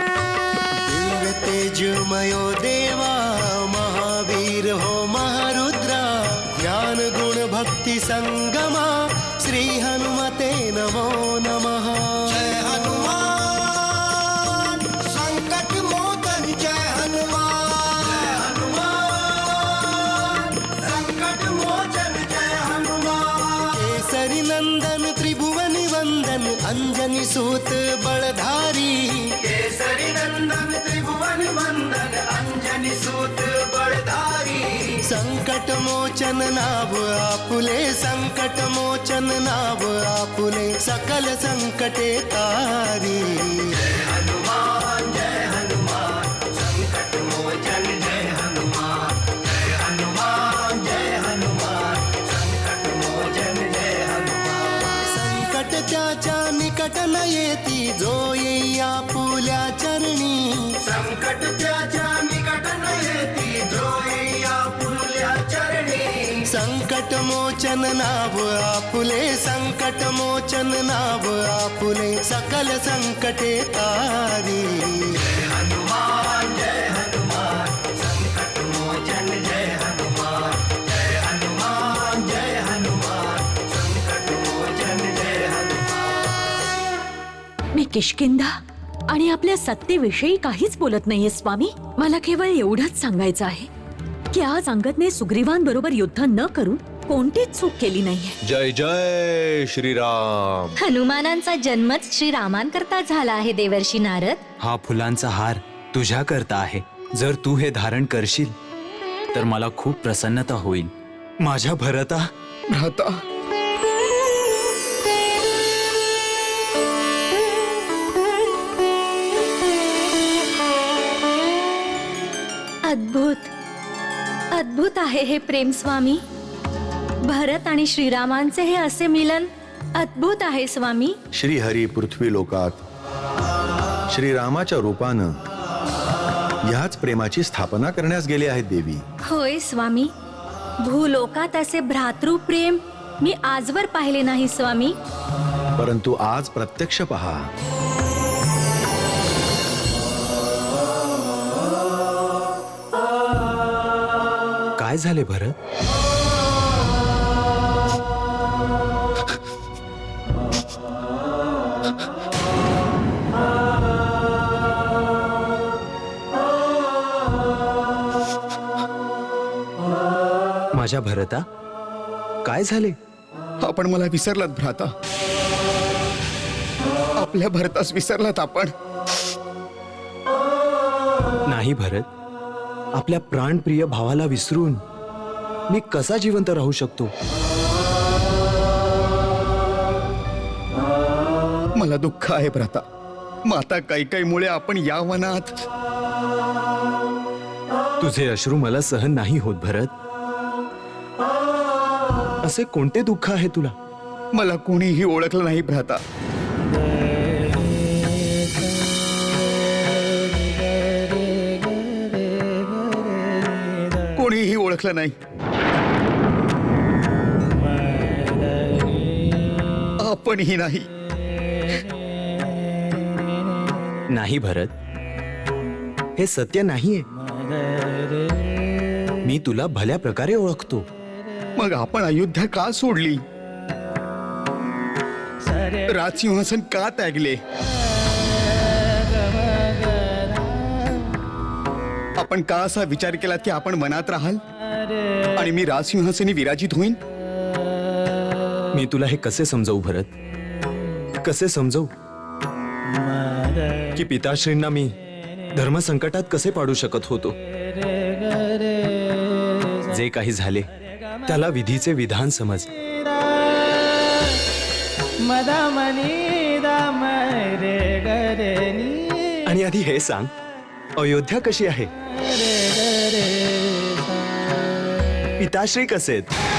दिव्य तेजमयो देवा महावीर हो महारुद्रा ज्ञान गुण भक्ति संगमा त्रिभुवन वंदन अंजनी सूत बलधारी। केसरी नंदन त्रिभुवन वंदन अंजनी सूत बलधारी। संकट मोचन नाभ आपुले संकट मोचन नाभ आपुले सकल संकटे तारी। न येती जो येई आपुल्या चरणी. संकट त्याच्या निकट येती जो येई आपुल्या चरणी. संकट मोचन नाभ आपुले संकट मोचन नाभ आपुले सकल संकटे तारी मी किशकिंधा? आणि आपल्या सत्तेविषयी काहीच बोलत नाहीये स्वामी. मला केवळ एवढंच सांगायचं आहे की आज अंगदने सुग्रीवांबरोबर युद्ध न करून कोणतीच चूक केली नाहीये. जय जय श्रीराम. हनुमानांचा जन्मच श्रीरामांकरता झाला आहे देवर्षी नारद. हा फुलांचा हार तुझ्या करता आहे. जर तू हे धारण करशील तर मला खूप प्रसन्नता होईल. माझ्या भरता भ्राता अद्भुत. अद्भुत आहे हे प्रेम स्वामी. भरत आणि श्रीरामांचे हे असे मिलन अद्भुत आहे स्वामी. श्रीहरी पृथ्वी लोकात. श्रीरामाच्या रूपानं ह्याच प्रेमाची स्थापना करण्यास गेले आहेत देवी. होय स्वामी. भूलोकात असे भ्रातृप्रेम मी आजवर पाहिले नाही स्वामी. परंतु आज प्रत्यक्ष पहा. काय झाले भरत माझ्या भरता काय झाले? आपण मला विसरलात भ्राता. आपल्या भरतास विसरलात आपण. नाही भरत. आपल्या प्राणप्रिय भावाला विसरून मी कसा जिवंत राहू शकतो? मला दुःख आहे भ्राता. माता कैकईमुळे आपण या वनात. तुझे अश्रू मला सहन नाही होत भरत. असे कोणते दुःख आहे तुला? मला कोणीही ओळखलं नाही भ्राता. ओळखलं नाही आपणही नाही नाही भरत. हे सत्य नाहीये. मी तुला भल्या प्रकारे ओळखतो. मग आपण अयोध्या का सोडली? राजसिंहासन का त्यागले? आपण का असा विचार केला की आपण मनात राहाल? आणि मी राजसिंहासनी विराजित होईन? मी तुला हे कसे समजवू भरत? कसे समजवू? की पिताश्रींना मी धर्मसंकटात कसे पाडू शकत होतो? जे काही झाले त्याला विधीचे विधान समज. आणि आधी हे सांग अयोध्या कशी आहे? पिताश्री कसे आहेत?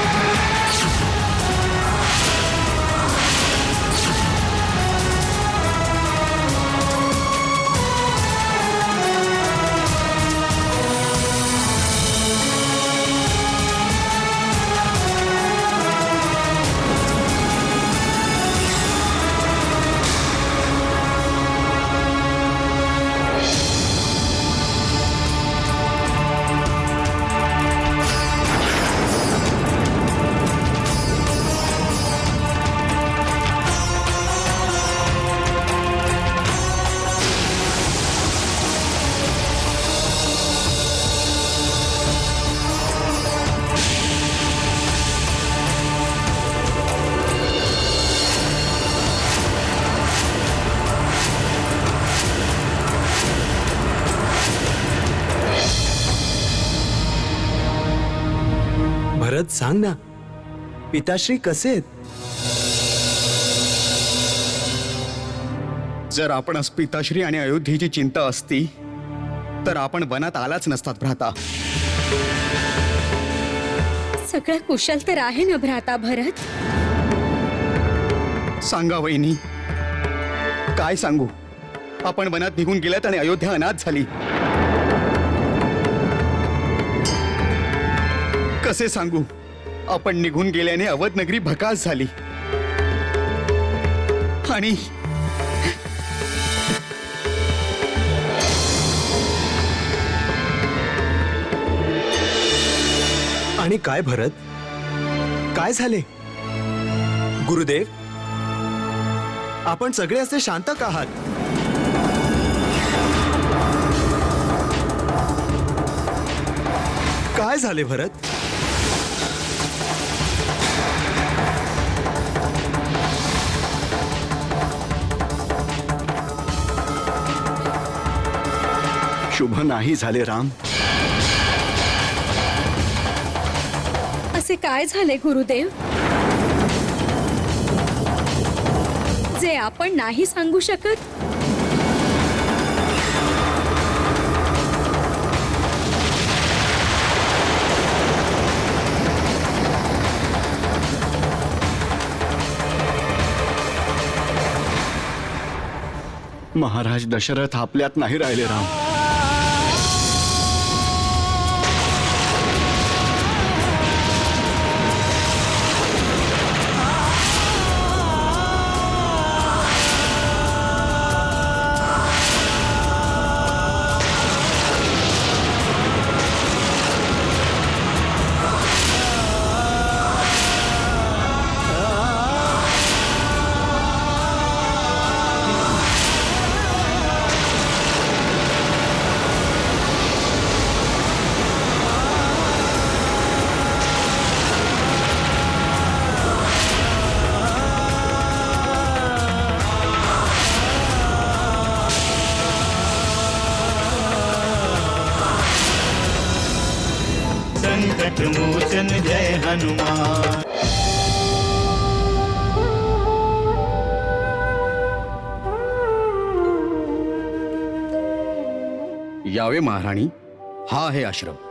सांग ना. पिताश्री कसे आहेत? जर आपणास पिताश्री आणि अयोध्येची चिंता असती तर आपण वनात आलाच नसतात भ्राता. सगळं कुशल तर आहे ना भ्राता भरत? सांगा वहिनी. काय सांगू? आपण वनात निघून गेल्यात आणि अयोध्या अनाथ झाली. कसे सांगू? आपण निघून गेल्याने अवध नगरी भकास झाली. आणि आणि काय भरत? काय झाले? गुरुदेव आपण सगळे असे शांत का आहात? काय झाले भरत? शुभ नाही झाले राम. असे काय झाले गुरुदेव? जे आपण नाही सांगू शकत? महाराज दशरथ आपल्यात नाही राहिले राम. हनुमान। यावे महाराणी हा है आश्रम।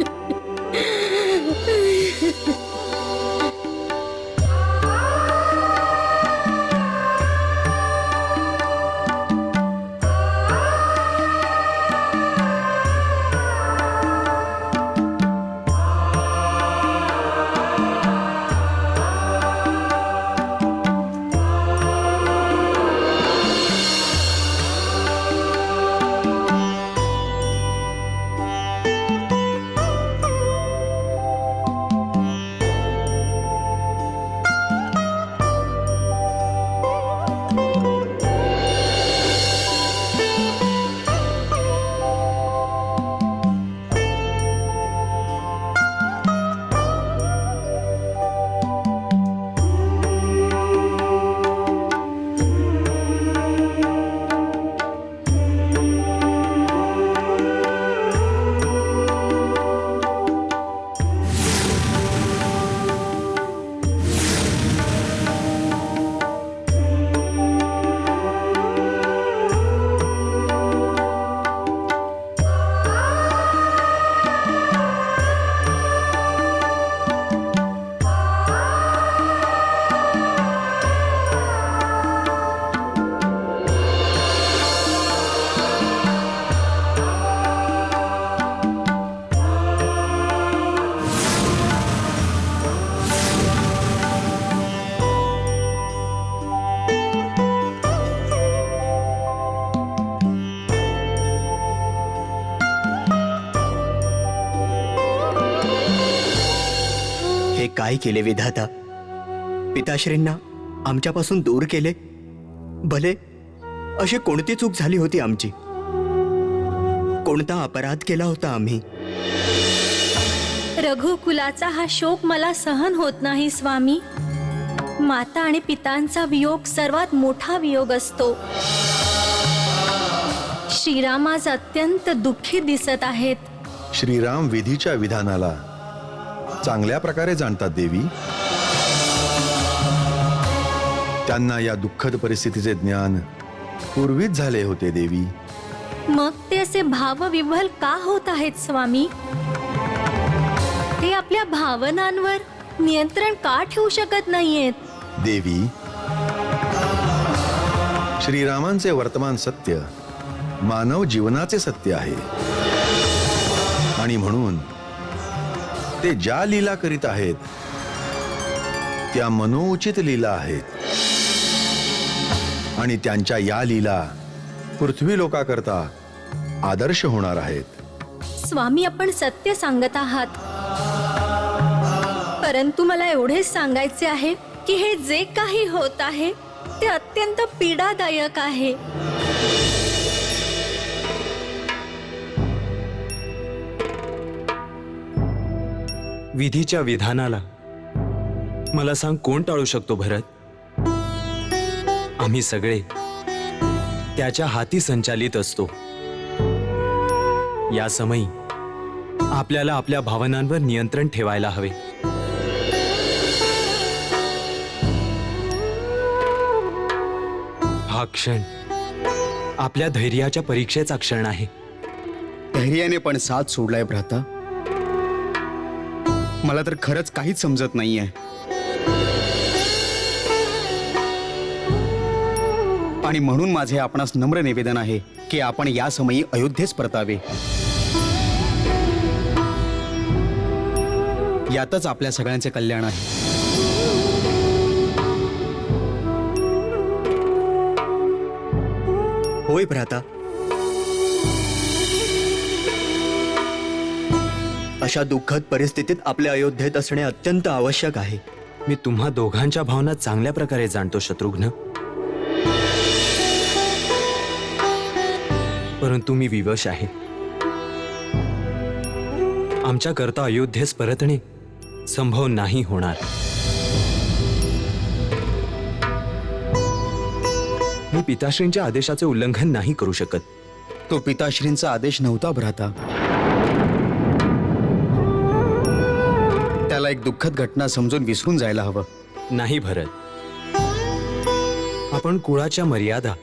केले विधाता. पिताश्रींना आमच्यापासून दूर केले. भले अशी कोणती चूक झाली होती आमची? कोणता अपराध केला होता आम्ही? रघुकुलाचा हा शोक मला सहन होत नाही स्वामी. माता आणि पितांचा वियोग सर्वात मोठा वियोग असतो. श्रीराम आज अत्यंत दुःखी दिसत आहेत. श्रीराम विधीच्या विधानाला चांगल्या प्रकारे जाणतात देवी. त्यांना या दुःखद परिस्थितीचे ज्ञान पूर्वीच झाले होते देवी. मग ते असे भावविव्हल का होत आहेत स्वामी? ते आपल्या भावनांवर नियंत्रण का ठेवू शकत नाहीयेत? देवी श्रीरामांचे वर्तमान सत्य मानव जीवनाचे सत्य आहे. आणि म्हणून ते ज्या लीला करीत आहेत त्या मनोउचित लीला आहेत. आणि त्यांच्या या लीला पृथ्वी लोकाकरता आदर्श होणार आहेत. स्वामी आपण सत्य सांगत आहात. परंतु मला एवढेच सांगायचे आहे की हे जे काही होत आहे ते अत्यंत पीडादायक आहे. विधीच्या विधानाला. मला सांग कोण टाळू शकतो भरत? आम्ही सगळे त्याच्या हाती संचालित असतो. या समयी आपल्याला आपल्या भावनांवर नियंत्रण ठेवायला हवे. हा क्षण आपल्या धैर्याच्या परीक्षेचा क्षण आहे. धैर्याने पण साथ सोडलाय भ्राता. मला तर खरंच काहीच समजत नाहीये. आणि म्हणून माझे आपणास नम्र निवेदन आहे की आपण या समयी अयोध्येस परतावे. यातच आपल्या सगळ्यांचे कल्याण आहे. होय भ्राता अशा दुःखद परिस्थितीत आपल्या अयोध्येत असणे अत्यंत आवश्यक आहे. मी तुम्हा दोघांच्या भावना चांगल्या प्रकारे जाणतो शत्रुघ्न. परंतु मी विवश आहे. आमच्या करता अयोध्येस परतणे संभव नाही होणार. मी पिताश्रींच्या आदेशाचे उल्लंघन नाही करू शकत. तो पिताश्रींचा आदेश नव्हता भ्राता. त्याला एक दुःखद घटना समजून विसरून जायला हवं. नाही भरत. आपण कुळाच्या मर्यादा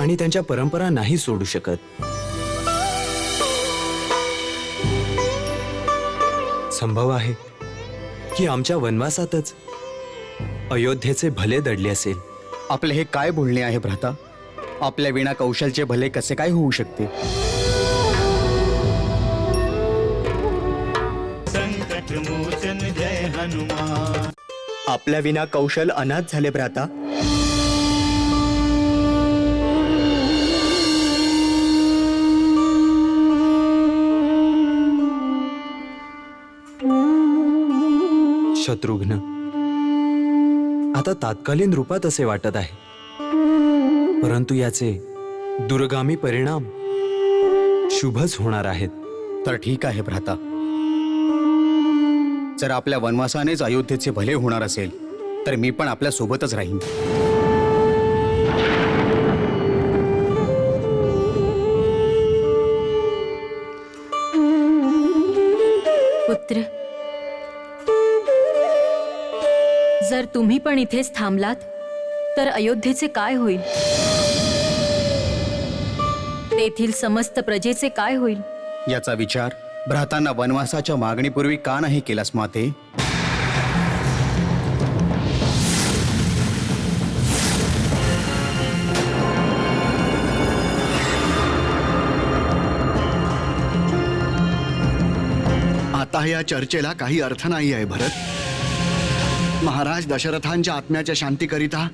आणि त्यांच्या परंपरा नाही सोडू शकत. संभव आहे की आमच्या वनवासातच अयोध्येचे भले दडले असेल. आपले हे काय बोलणे आहे भ्राता? आपल्या विना कौशलचे भले कसे काय होऊ शकते? आपल्या विना कौशल अनाथ झाले भ्राता. शत्रुघ्न आता तात्कालीन रूपात असे वाटत आहे. परंतु याचे दुर्गामी परिणाम शुभच होणार आहेत. तर ठीक आहे भ्राता. जर आपल्या वनवासानेच अयोध्येचे भले होणार असेल तर मी पण आपल्या सोबतच राहीन. पुत्र जर तुम्ही पण इथेच थांबलात तर अयोध्येचे काय होईल? तेथील समस्त प्रजेचे काय होईल? याचा विचार भ्रातांना वनवासाच्या मागणीपूर्वी का नाही केलास माते? आता या चर्चेला काही अर्थ नाही आहे भरत. महाराज दशरथांच्या आत्म्याच्या शांतीकरिता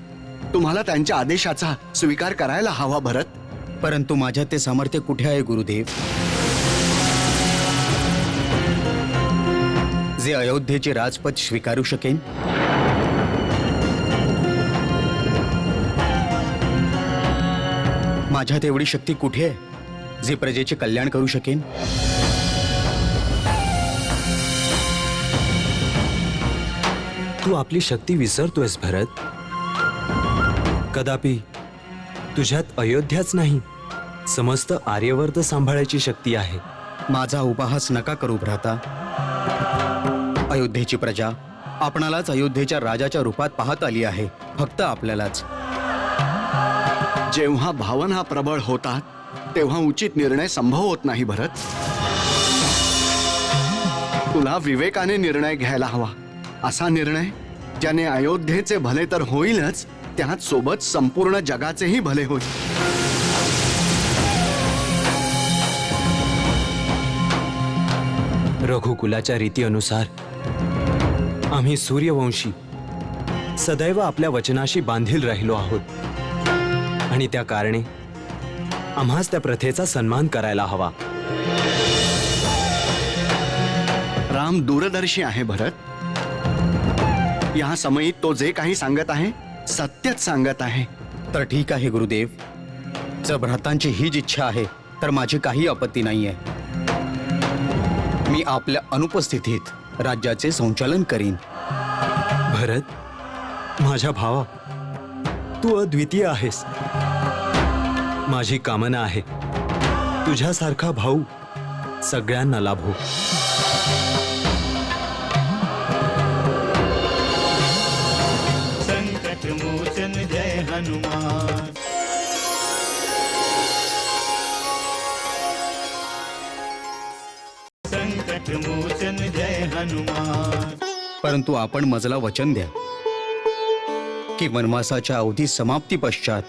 तुम्हाला त्यांच्या आदेशाचा स्वीकार करायला हवा भरत. परंतु माझ्यात ते सामर्थ्य कुठे आहे गुरुदेव? जे अयोध्येचे राजपद स्वीकारू शकेन? माझ्यात एवढी शक्ती कुठे आहे जे प्रजेचे कल्याण करू शकेन? तू आपली शक्ती विसरतोयस भरत. कदापि तुझ्यात अयोध्याच नाही समस्त आर्यवर्त सांभाळायची शक्ती आहे. माझा उपहास नका करू भ्राता. अयोध्येची प्रजा. आपणालाच अयोध्येच्या राजाच्या रूपात पाहत आली आहे. फक्त आपल्यालाच. जेव्हा भावना प्रबळ होतात तेव्हा उचित निर्णय संभव होत नाही भरत. तुला विवेकाने निर्णय घ्यायला हवा. असा निर्णय ज्याने अयोध्येचे भले तर होईलच त्याच सोबत संपूर्ण जगाचेही भले होईल. रघुकुलाच्या रीतीनुसार आम्ही सूर्यवंशी सदैव आपल्या वचनाशी बांधील राहिलो आहोत. आणि त्या कारणे आम्हाच त्या प्रथेचा सन्मान करायला हवा. राम दूरदर्शी आहे भरत. या समयी तो जे काही सांगत आहे सत्यच सांगत आहे. तर ठीक आहे गुरुदेव. जर भ्रातांची हीच इच्छा आहे तर माझी काही आपत्ती नाहीये. मी आपल्या अनुपस्थितीत राज्याचे संचालन करीन. भरत माझ्या भावा तू अद्वितीय आहेस. माझी कामना आहे. तुझ्यासारखा भाऊ सगळ्यांना लाभो. परंतु आपण मजला वचन द्या. की वनवासाच्या अवधी समाप्ती पश्चात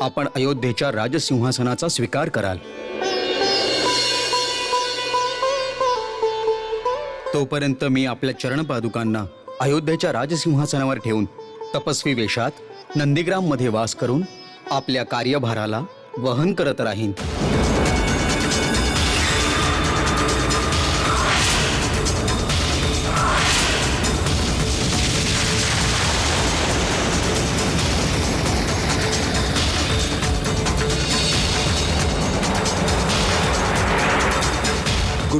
आपण अयोध्येच्या राजसिंहासनाचा स्वीकार कराल. तोपर्यंत मी आपल्या चरणपादुकांना अयोध्येच्या राजसिंहासनावर ठेवून तपस्वी वेशात नंदीग्राममध्ये वास करून आपल्या कार्यभाराला वहन करत राहीन.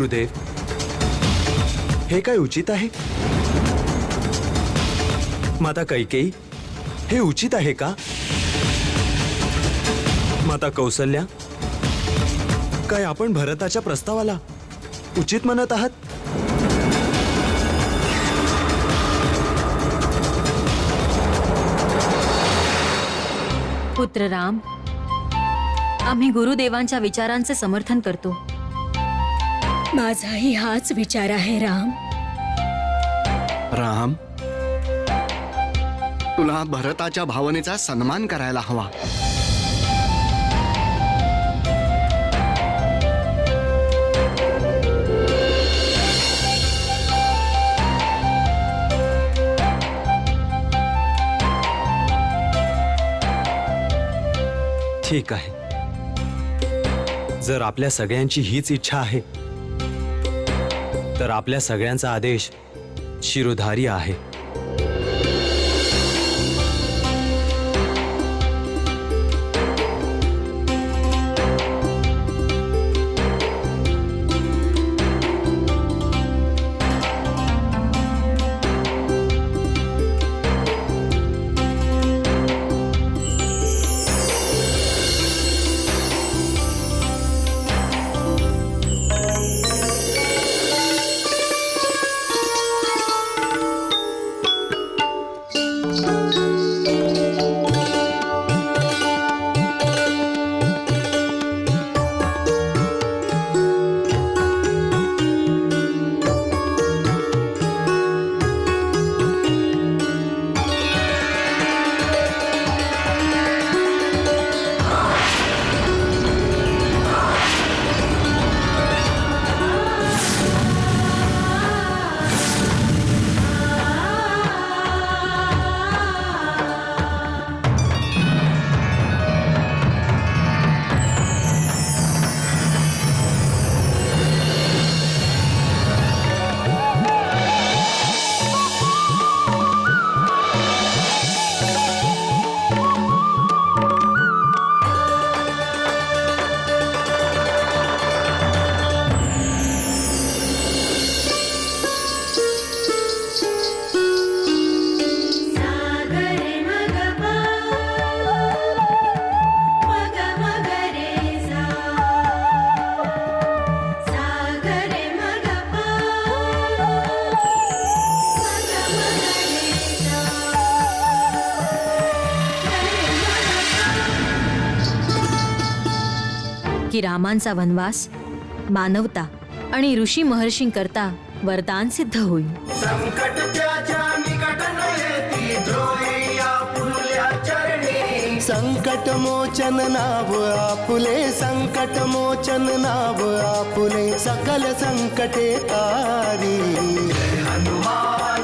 गुरुदेव? हे काय उचित आहे? माता कैकेयी हे उचित आहे का? माता कौसल्या काय आपण भरताच्या प्रस्तावाला उचित म्हणत आहात? पुत्र राम आम्ही गुरुदेवांच्या विचारांचे समर्थन करतो. माझाही हाच विचार आहे राम. राम तुला भरताच्या भावनेचा सन्मान करायला हवा. ठीक आहे. जर आपल्या सगळ्यांची हीच इच्छा आहे तर आपल्या सगळ्यांचा आदेश शिरोधारी आहे. रामांचा वनवास मानवता आणि ऋषी महर्षींकरता वरदान सिद्ध होईल. संकट मोचन नाव आपुले संकट मोचन नाव आपुले सकल संकटे तारी. हनुमान.